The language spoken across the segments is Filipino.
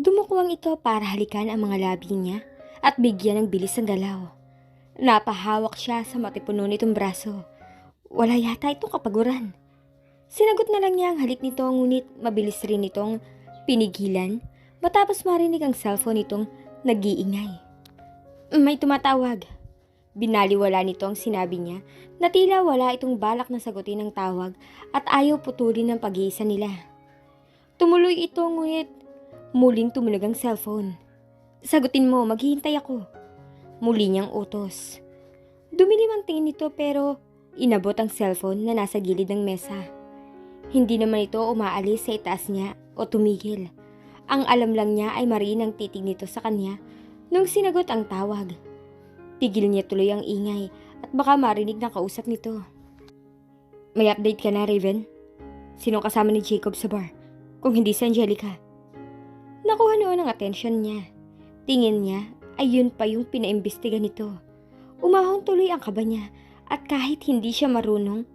Dumukwang ito para halikan ang mga labi niya at bigyan ng bilis ang galaw. Napahawak siya sa matipuno nitong braso. Wala yata itong kapaguran. Sinagot na lang niya ang halik nito ngunit mabilis rin itong pinigilan matapos marinig ang cellphone nitong nag-iingay. May tumatawag. Binaliwala nito ang sinabi niya na tila wala itong balak na sagutin ang tawag at ayaw putulin ng pag-iisa nila. Tumuloy ito ngunit muling tumunog ang cellphone. Sagutin mo, maghihintay ako. Muli niyang utos. Dumilim ang tingin nito pero inabot ang cellphone na nasa gilid ng mesa. Hindi naman ito umaalis sa itaas niya o tumigil. Ang alam lang niya ay mariin ang titig nito sa kanya nung sinagot ang tawag. Tigil niya tuloy ang ingay at baka marinig ng kausap nito. May update ka na, Raven? Sinong kasama ni Jacob sa bar? Kung hindi si Angelica. Nakuha noon ang atensyon niya. Tingin niya ay yun pa yung pinaimbestiga nito. Umahon tuloy ang kaba niya at kahit hindi siya marunong,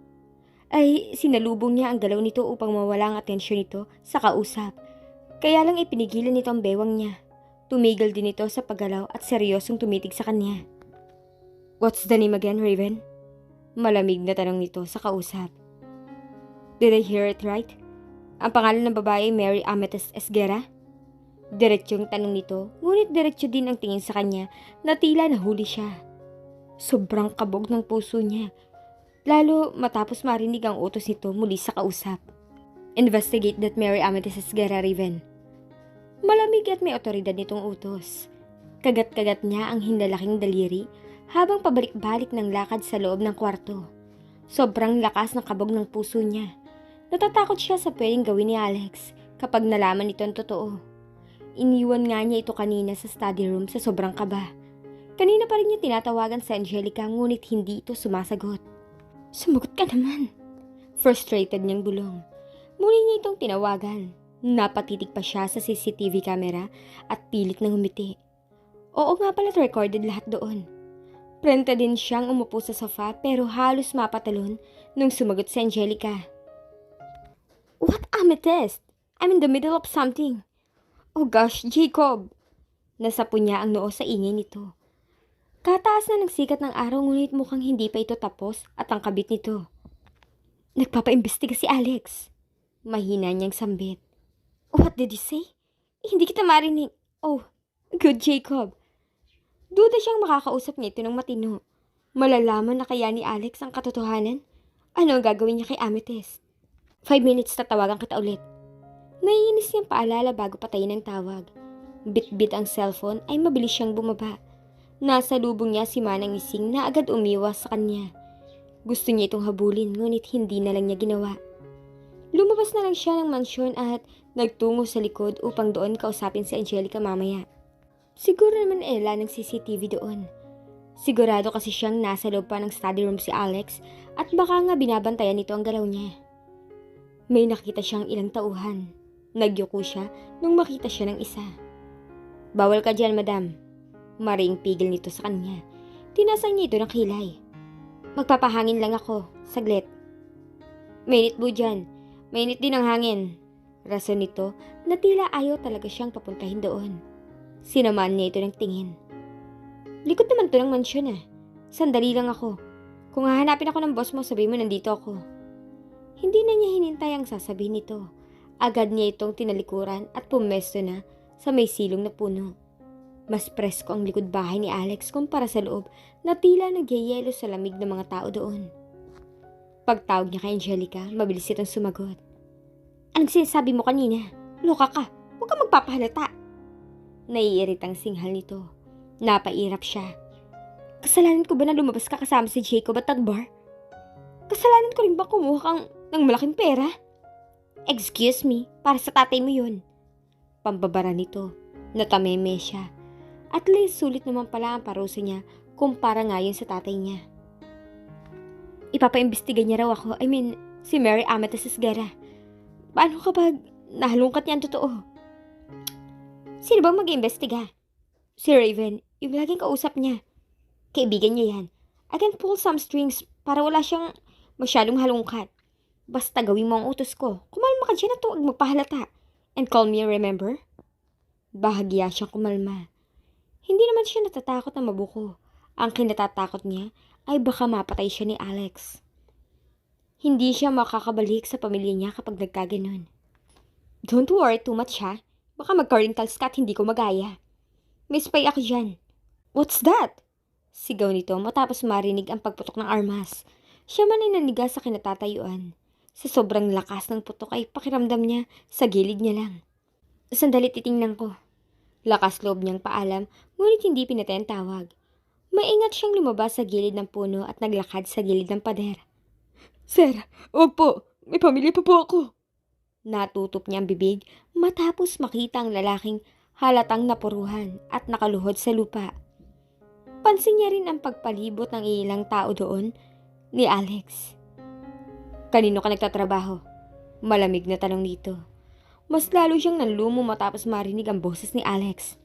ay sinalubong niya ang galaw nito upang mawala ang atensyon nito sa kausap. Kaya lang ipinigilan nito ang bewang niya. Tumigil din ito sa paggalaw at seryosong tumitig sa kanya. What's the name again, Raven? Malamig na tanong nito sa kausap. Did I hear it right? Ang pangalan ng babae Mary Amethyst Esguera? Diretsyong tanong nito, ngunit diretsyo din ang tingin sa kanya na tila nahuli siya. Sobrang kabog ng puso niya, lalo matapos marinig ang utos nito muli sa kausap. Investigate that Mary Amethyst Esguera Raven. Malamig at may otoridad nitong utos. Kagat-kagat niya ang hindalaking daliri habang pabalik-balik ng lakad sa loob ng kwarto. Sobrang lakas ng kabog ng puso niya. Natatakot siya sa pwedeng gawin ni Alex kapag nalaman ito ang totoo. Iniwan nga niya ito kanina sa study room sa sobrang kaba. Kanina pa rin niya tinatawagan sa Angelica ngunit hindi ito sumasagot. Sumagot ka naman. Frustrated niyang bulong. Muli niya itong tinawagan. Napatitig pa siya sa CCTV camera at pilit na ngumiti. Oo nga pala recorded lahat doon. Prenta din siyang umupo sa sofa pero halos mapatalon nung sumagot si Angelica. What amethyst? I'm in the middle of something. Oh gosh, Jacob! Nasapo niya ang noo sa ingay nito. Kataas na ng sikat ng araw ngunit mukhang hindi pa ito tapos at ang kabit nito. Nagpapaimbestiga si Alex. Mahina niyang sambit. What did you say? Hindi kita marinig. Oh, good Jacob. Duda siyang makakausap niya ito ng matino. Malalaman na kaya ni Alex ang katotohanan? Ano ang gagawin niya kay Amethyst? Five minutes tatawagan kita ulit. Naiinis niyang paalala bago patayin ang tawag. Bit-bit ang cellphone ay mabilis siyang bumaba. Nasa lubong niya si Manang Ising na agad umiwas sa kanya. Gusto niya itong habulin ngunit hindi na lang niya ginawa. Lumabas na lang siya ng mansyon at nagtungo sa likod upang doon kausapin si Angelica mamaya. Siguro naman Ella ng CCTV doon. Sigurado kasi siyang nasa loob pa ng study room si Alex at baka nga binabantayan nito ang galaw niya. May nakita siyang ilang tauhan. Nagyuko siya nung makita siya ng isa. Bawal ka dyan, madam. Maring pigil nito sa kanya. Tinasang niya ito ng kilay. Magpapahangin lang ako. Saglit. Mainit po dyan. Mainit din ang hangin. Rason nito na tila ayaw talaga siyang papuntahin doon. Sinamaan niya ito ng tingin. Likod naman to ng mansyon ah. Sandali lang ako. Kung hahanapin ako ng boss mo, sabihin mo nandito ako. Hindi na niya hinintay ang sasabihin nito. Agad niya itong tinalikuran at pumesto na sa may silong na puno. Mas presko ang likod bahay ni Alex kumpara sa loob na tila nagyayelo sa lamig ng mga tao doon. Pagtawag niya kay Angelica, mabilis itong sumagot. Anong sinasabi mo kanina? Loka ka. Huwag ka magpapahalata. Naiiritang singhal nito. Napairap siya. Kasalanan ko ba na lumabas ka kasama si Jacob at Tagbar? Kasalanan ko rin ba kumuha kang ng malaking pera? Excuse me, para sa tatay mo yun. Pambabara nito. Natameme siya. At least sulit naman pala ang parusa niya kumpara ngayon sa tatay niya. Ipapaimbestiga niya raw ako. I mean, si Mary Amethyst Esguera. Paano kapag nahalungkat niya ang totoo? Sino bang mag-iimbestiga? Si Raven, yung laging kausap niya. Kaibigan niya yan. I can pull some strings para wala siyang masyadong halungkat. Basta gawin mo ang utos ko. Kumalma ka dyan at huwag magpahalata. And call me, remember? Bahagya siyang kumalma. Hindi naman siya natatakot na mabuko. Ang kinatatakot niya ay baka mapatay siya ni Alex. Hindi siya makakabalik sa pamilya niya kapag nagkaganon. Don't worry too much ha. Baka mag-wrinkles ka hindi ko magaya. May spy ako dyan. What's that? Sigaw nito matapos marinig ang pagputok ng armas. Siya man ay naniga sa kinatatayuan. Sa sobrang lakas ng putok ay pakiramdam niya sa gilid niya lang. Sandali titingnan ko. Lakas loob niyang paalam, ngunit hindi pinatay ang tawag. Maingat siyang lumabas sa gilid ng puno at naglakad sa gilid ng pader. Sir, wag po. May pamilya pa po ako. Natutop niya ang bibig matapos makita ang lalaking halatang napuruhan at nakaluhod sa lupa. Pansin niya rin ang pagpalibot ng ilang tao doon ni Alex. Kanino ka nagtatrabaho? Malamig na tanong dito. Mas lalo siyang nanlumo matapos marinig ang boses ni Alex.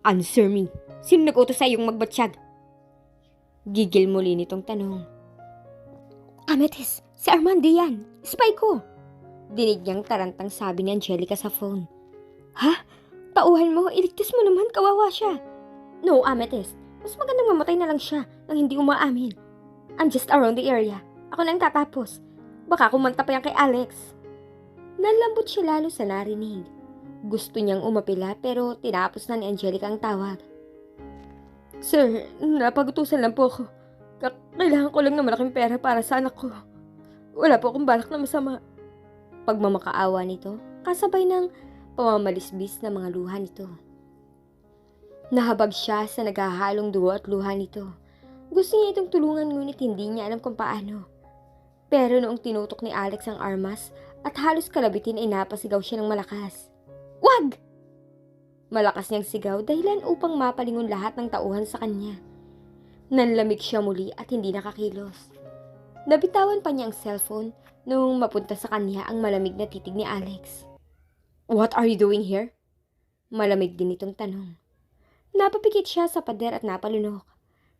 Answer me. Sino nag-utos sa iyong magbatsyag? Gigil muli nitong tanong. Amethyst, si Armando yan. Spy ko. Dinig niyang tarantang sabi ni Angelica sa phone. Ha? Tauhan mo, iligtas mo naman, kawawa siya. No, Amethyst. Mas magandang mamatay na lang siya nang hindi umaamin. I'm just around the area. Ako na ang tatapos. Baka kumanta pa yan kay Alex. Nalambot siya lalo sa narinig. Gusto niyang umapila pero tinapos na ni Angelica ang tawag. Sir, napagutusan lang po ako. Ka- Kailangan ko lang ng malaking pera para sa anak ko. Wala po akong balak na masama. Pagmamakaawa nito, kasabay ng pamamalisbis na mga luha nito. Nahabag siya sa naghahalong dugo at luha nito. Gusto niya itong tulungan ngunit hindi niya alam kung paano. Pero noong tinutok ni Alex ang armas at halos kalabitin ay napasigaw siya ng malakas. Wag! Malakas niyang sigaw dahilan upang mapalingon lahat ng tauhan sa kanya. Nanlamig siya muli at hindi nakakilos. Nabitawan pa niya ang cellphone nung mapunta sa kanya ang malamig na titig ni Alex. What are you doing here? Malamig din itong tanong. Napapikit siya sa pader at napalunok.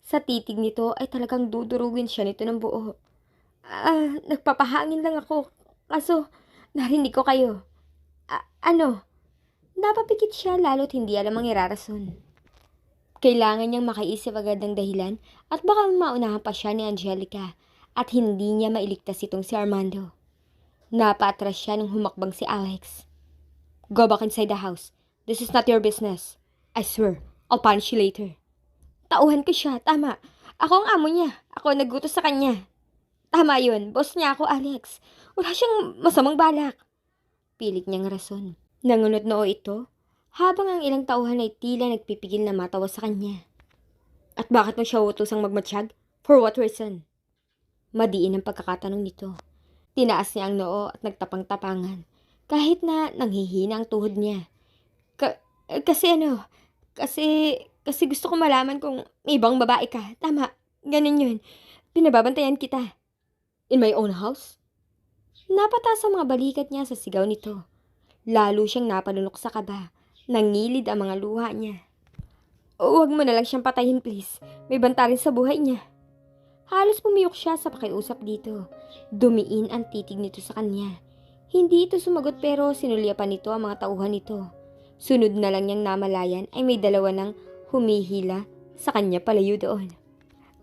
Sa titig nito ay talagang dudurugin siya nito ng buo. Ah, nagpapahangin lang ako. Kaso, narinig ko kayo. A- ano? Napapikit siya lalo't hindi alam ang irarason. Kailangan niyang makaisip agad ng dahilan at baka maunahan pa siya ni Angelica at hindi niya mailigtas itong si Armando. Napaatras siya nung humakbang si Alex. Go back inside the house. This is not your business. I swear, I'll punish you later. Tauhan ko siya, tama. Ako ang amo niya. Ako ang nagutos sa kanya. Tama yun, boss niya ako, Alex. Wala siyang masamang balak. Pilit niyang rason. Nangunod noo ito, habang ang ilang tauhan ay tila nagpipigil na matawa sa kanya. At bakit mo siya utosang magmatsyag? For what reason? Madiin ang pagkakatanong nito. Tinaas niya ang noo at nagtapang-tapangan, kahit na nanghihina ang tuhod niya. Ka- kasi ano, kasi, kasi gusto ko malaman kung may ibang babae ka. Tama, ganun yun. Pinababantayan kita. In my own house? Napata sa mga balikat niya sa sigaw nito. Lalo siyang napalunok sa kaba. Nangilid ang mga luha niya. Huwag mo na lang siyang patayin please. May banta rin sa buhay niya. Halos pumiyok siya sa pakiusap dito. Dumiin ang titig nito sa kanya. Hindi ito sumagot pero sinulya pa nito ang mga tauhan nito. Sunod na lang niyang namalayan ay may dalawa ng humihila sa kanya palayo doon.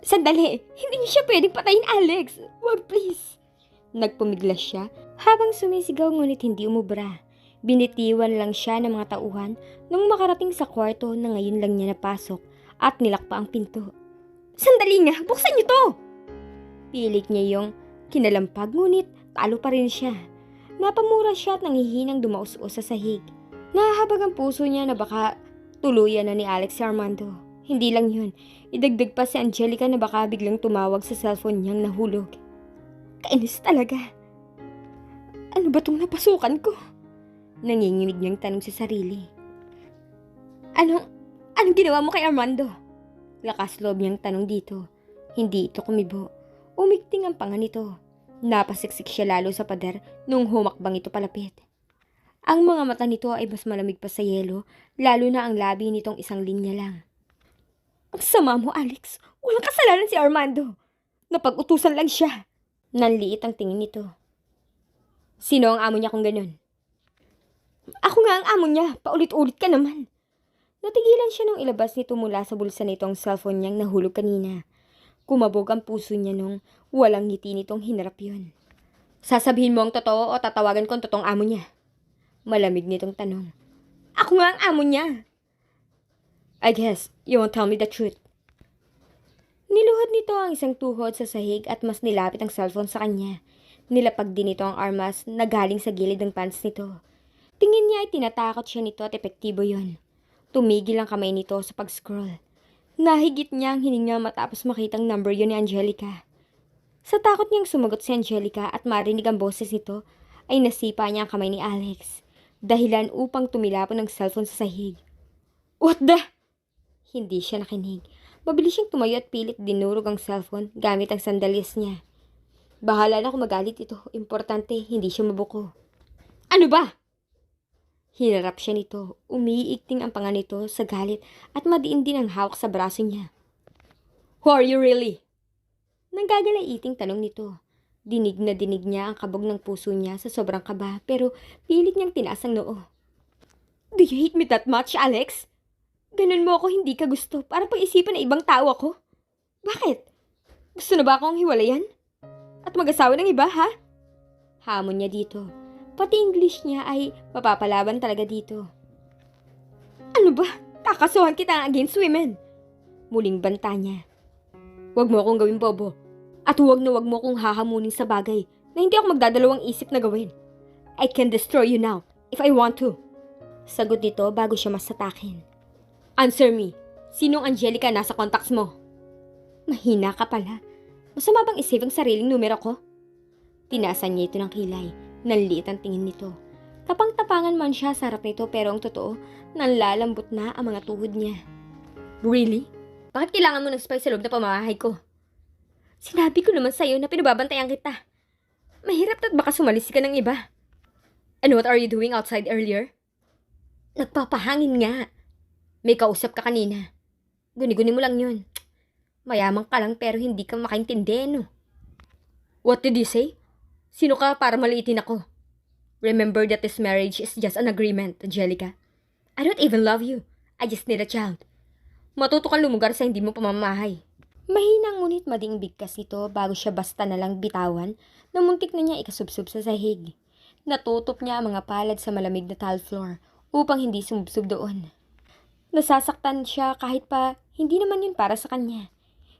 Sandali! Hindi niyo siya pwedeng patayin, Alex! Wag, please! Nagpumiglas siya habang sumisigaw ngunit hindi umubra. Binitiwan lang siya ng mga tauhan nung makarating sa kwarto na ngayon lang niya napasok at nilakpa ang pinto. Sandali nga! Buksan niyo to! Pilit niya yung kinalampag ngunit talo pa rin siya. Napamura siya at nangihinang dumaus-us sa sahig. Nahahabag ang puso niya na baka tuluyan na ni Alex si Armando. Hindi lang yun. Idagdag pa si Angelica na baka biglang tumawag sa cellphone niyang nahulog. Kainis talaga. Ano ba tong napasukan ko? Nanginginig niyang tanong sa sarili. Ano, anong ginawa mo kay Armando? Lakas loob niyang tanong dito. Hindi ito kumibo. Umikting ang panga nito. Napasiksik siya lalo sa pader nung humakbang ito palapit. Ang mga mata nito ay mas malamig pa sa yelo, lalo na ang labi nitong isang linya lang. Ang sama mo, Alex. Walang kasalanan si Armando. Napag-utusan lang siya. Nanliit ang tingin nito. Sino ang amo niya kung ganun? Ako nga ang amo niya. Paulit-ulit ka naman. Natigilan siya nung ilabas nito mula sa bulsa nito ang cellphone niyang nahulog kanina. Kumabog ang puso niya nung walang ngiti nitong hinarap yun. Sasabihin mo ang totoo o tatawagan ko ang totoong amo niya? Malamig nitong tanong. Ako nga ang amo niya. I guess you won't tell me the truth. Niluhod nito ang isang tuhod sa sahig at mas nilapit ang cellphone sa kanya. Nilapag din nito ang armas na galing sa gilid ng pants nito. Tingin niya ay tinatakot siya nito at epektibo yon. Tumigil ang kamay nito sa pag-scroll. Nahigit niya ang hininga matapos makitang number yun ni Angelica. Sa takot niyang sumagot si Angelica at marinig ang boses nito, ay nasipa niya ang kamay ni Alex. Dahilan upang tumilapon ng cellphone sa sahig. What the? Hindi siya nakinig. Mabilis siyang tumayo at pilit dinurog ang cellphone gamit ang sandalyas niya. Bahala na kung magalit ito. Importante, hindi siya mabuko. Ano ba? Hinarap siya nito. Umiikting ang panga nito sa galit at madiin din ang hawak sa braso niya. Who are you really? Nanggagalaiting tanong nito. Dinig na dinig niya ang kabog ng puso niya sa sobrang kaba pero pilit niyang tinaas ang noo. Do you hate me that much, Alex? Ganun mo ako hindi ka gusto para pag-isipan na ibang tao ako. Bakit? Gusto na ba akong hiwalayan? At mag-asawa ng iba, ha? Hamon niya dito. Pati English niya ay mapapalaban talaga dito. Ano ba? Kakasuhan kita against women. Muling banta niya. Huwag mo akong gawin bobo. At huwag na huwag mo akong hahamunin sa bagay na hindi ako magdadalawang isip na gawin. I can destroy you now if I want to. Sagot nito bago siya masatakin. Answer me. Sinong Angelica nasa contacts mo? Mahina ka pala. Masama bang isave ang sariling numero ko? Tinasan niya ito ng kilay. Nanliit ang tingin nito. Kapang-tapangan man siya sa harap nito pero ang totoo, nanlalambot na ang mga tuhod niya. Really? Bakit kailangan mo ng spy sa loob na pamamahay ko? Sinabi ko naman sa'yo na pinababantayan kita. Mahirap at baka sumalis ka ng iba. And what are you doing outside earlier? Nagpapahangin nga. May kausap ka kanina. Guni-guni mo lang yun. Mayaman ka lang pero hindi ka makaintindi, no? What did you say? Sino ka para maliitin ako? Remember that this marriage is just an agreement, Angelica. I don't even love you. I just need a child. Matuto kang lumugar sa hindi mo pamamahay. Mahina ngunit mading bigkas nito bago siya basta na lang bitawan na muntik na niya ikasubsob sa sahig. Natutop niya ang mga palad sa malamig na tile floor upang hindi sumubsob doon. Nasasaktan siya kahit pa hindi naman yun para sa kanya.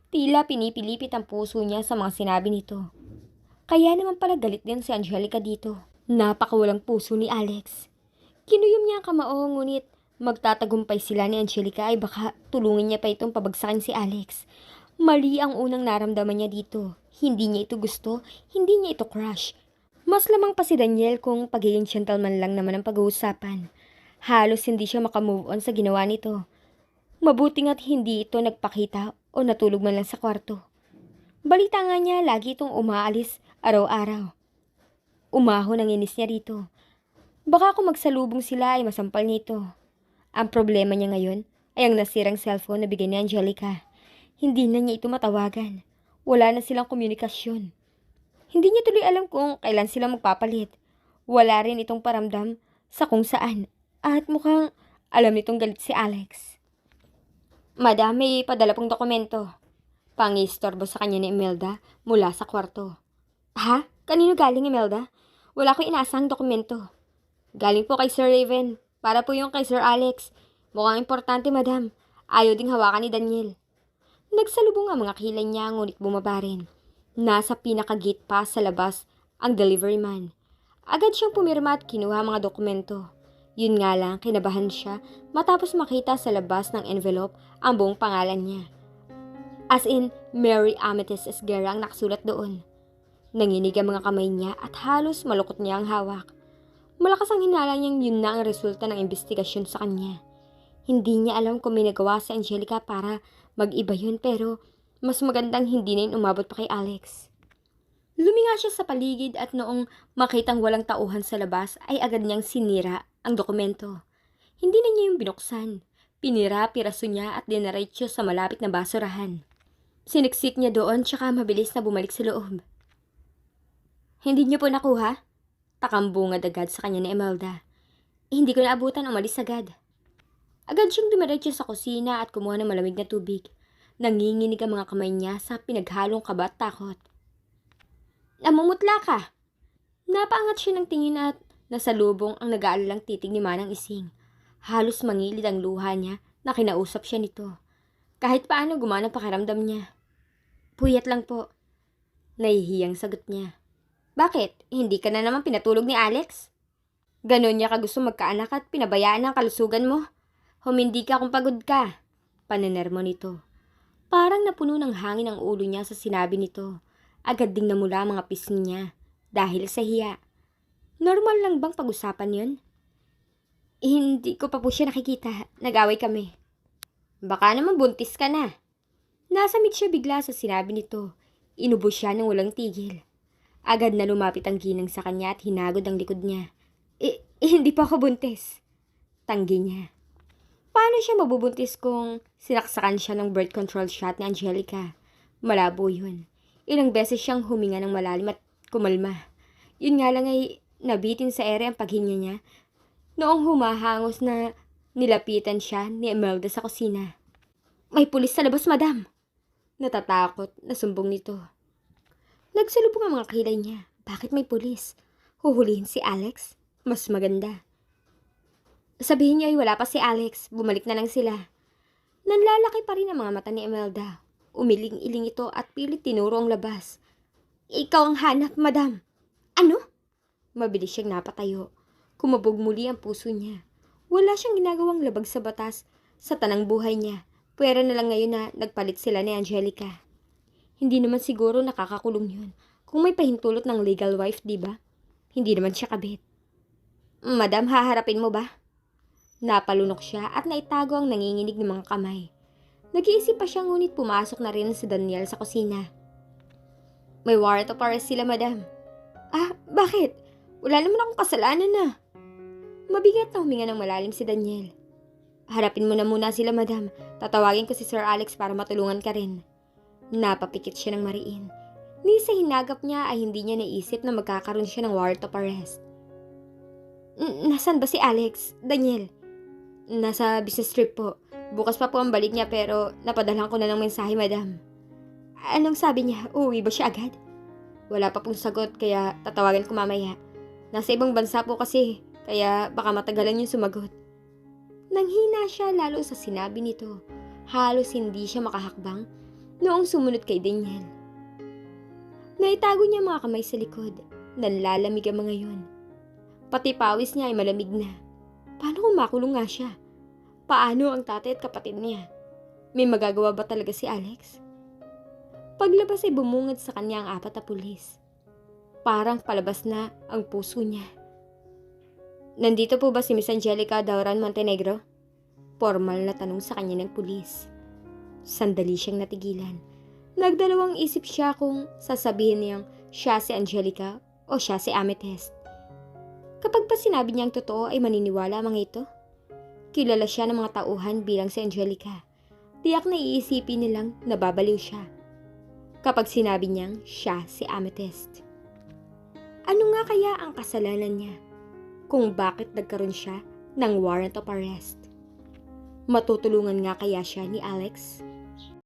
Tila pinipilipit ang puso niya sa mga sinabi nito. Kaya naman pala galit din si Angelica dito. Napakawalang puso ni Alex. Kinuyom niya ang kamao ngunit magtatagumpay sila ni Angelica ay baka tulungan niya pa itong pabagsakin si Alex. Mali ang unang naramdaman niya dito. Hindi niya ito gusto, hindi niya ito crush. Mas lamang pa si Daniel kung pagiging gentleman lang naman ang pag-uusapan. Halos hindi siya makamove on sa ginawa nito. Mabuti nga't hindi ito nagpakita o natulog man lang sa kwarto. Balita nga niya lagi itong umaalis araw-araw. Umahon ang inis niya rito. Baka kung magsalubong sila ay masampal nito. Ang problema niya ngayon ay ang nasirang cellphone na bigay ni Angelica. Hindi na niya ito matawagan. Wala na silang komunikasyon. Hindi niya tuloy alam kung kailan sila magpapalit. Wala rin itong paramdam sa kung saan. At mukhang alam nitong galit si Alex. Madam, may padala pong dokumento. Pangistorbo sa kanya ni Imelda mula sa kwarto. Ha? Kanino galing, Imelda? Wala akong inaasang dokumento. Galing po kay Sir Raven. Para po yung kay Sir Alex. Mukhang importante, madam. Ayaw ding hawakan ni Daniel. Nagsalubong ang mga kilay niya ngunit bumaba rin. Nasa pinaka-gate pa sa labas ang delivery man. Agad siyang pumirma at kinuha mga dokumento. Yun nga lang, kinabahan siya matapos makita sa labas ng envelope ang buong pangalan niya. As in, Mary Amethyst Esguerra ang nakasulat doon. Nanginig ang mga kamay niya at halos malukot niya ang hawak. Malakas ang hinala niyang yun na ang resulta ng investigasyon sa kanya. Hindi niya alam kung may nagawa si Angelica para mag-iba yun pero mas magandang hindi na yun umabot pa kay Alex. Luminga siya sa paligid at noong makitang walang tauhan sa labas ay agad niyang sinira ang dokumento. Hindi na niya yung binuksan. Pinira piraso niya at dinaretso sa malapit na basurahan. Siniksik niya doon tsaka mabilis na bumalik sa loob. Hindi niyo po nakuha? Takambungad agad sa kanya ni Imelda. Hindi ko naabutan umalis agad. Agad siyang dumiretso sa kusina at kumuha ng malamig na tubig. Nanginginig ang mga kamay niya sa pinaghalong kaba at takot. Namumutla ka! Napaangat siya ng tingin at nasalubong ang nag-aalalang titig ni Manang Ising. Halos mangilid ang luha niya na kinausap siya nito. Kahit paano gumana pakiramdam niya. Puyat lang po. Nahihiyang sagot niya. Bakit? Hindi ka na naman pinatulog ni Alex? Ganon niya ka gusto magkaanak at pinabayaan ang kalusugan mo. Humindi ka kung pagod ka. Pananermo nito. Parang napuno ng hangin ang ulo niya sa sinabi nito. Agad ding namula ang mga pisngi niya dahil sa hiya. Normal lang bang pag-usapan yun? Hindi ko pa po siya nakikita. Nag-away kami. Baka naman buntis ka na. Nasamit siya bigla sa sinabi nito. Inubo siya ng walang tigil. Agad na lumapit ang ginang sa kanya at hinagod ang likod niya. Eh, eh, hindi pa ako buntis. Tanggi niya. Paano siya mabubuntis kung sinaksakan siya ng birth control shot ni Angelica? Malabo yun. Ilang beses siyang huminga ng malalim at kumalma. Yun nga lang ay nabitin sa ere ang paghinga niya. Noong humahangos na nilapitan siya ni Imelda sa kusina. May pulis sa labas, madam. Natatakot na sumbong nito. Nagsalubong ang mga kilay niya. Bakit may pulis? Huhulihin si Alex? Mas maganda. Sabihin niya ay wala pa si Alex. Bumalik na lang sila. Nanlalaki pa rin ang mga mata ni Imelda. Umiling-iling ito at pilit tinuro ang labas. Ikaw ang hanap, madam. Ano? Mabilis siyang napatayo. Kumabog muli ang puso niya. Wala siyang ginagawang labag sa batas sa tanang buhay niya. Pwera na lang ngayon na nagpalit sila ni Angelica. Hindi naman siguro nakakakulong yun. Kung may pahintulot ng legal wife, di ba? Hindi naman siya kabit. Madam, haharapin mo ba? Napalunok siya at naitago ang nanginginig ng mga kamay. Nag-iisip pa siya ngunit pumasok na rin si Daniel sa kusina. May warrant of arrest sila, madam. Ah, bakit? Wala naman akong kasalanan na. Mabigat na huminga ng malalim si Daniel. Harapin mo na muna sila, madam. Tatawagin ko si Sir Alex para matulungan ka rin. Napapikit siya ng mariin. Ni sa hinagap niya ay hindi niya naisip na magkakaroon siya ng warrant of arrest. Nasaan ba si Alex? Daniel? Nasa business trip po. Bukas pa po ang balik niya pero napadalhan ko na ng mensahe, madam. Anong sabi niya? Uuwi ba siya agad? Wala pa pong sagot kaya tatawagan ko mamaya. Nasa ibang bansa po kasi kaya baka matagalan yung sumagot. Nanghina siya lalo sa sinabi nito. Halos hindi siya makahakbang noong sumunod kay Daniel. Naitago niya mga kamay sa likod. Nanlalamig ang mga yun. Pati pawis niya ay malamig na. Paano kung makulong nga siya? Paano ang tatay at kapatid niya? May magagawa ba talaga si Alex? Paglabas ay bumungad sa kanya ang apat na pulis. Parang palabas na ang puso niya. Nandito po ba si Miss Angelica Dauran Montenegro? Formal na tanong sa kanya ng pulis. Sandali siyang natigilan. Nagdalawang isip siya kung sasabihin niyang siya si Angelica o siya si Amethyst. Kapag pa sinabi niyang totoo ay maniniwala ang mga ito. Kilala siya ng mga tauhan bilang si Angelica. Tiyak na iisipin nilang nababaliw siya. Kapag sinabi niyang siya si Amethyst. Ano nga kaya ang kasalanan niya? Kung bakit nagkaroon siya ng warrant of arrest? Matutulungan nga kaya siya ni Alex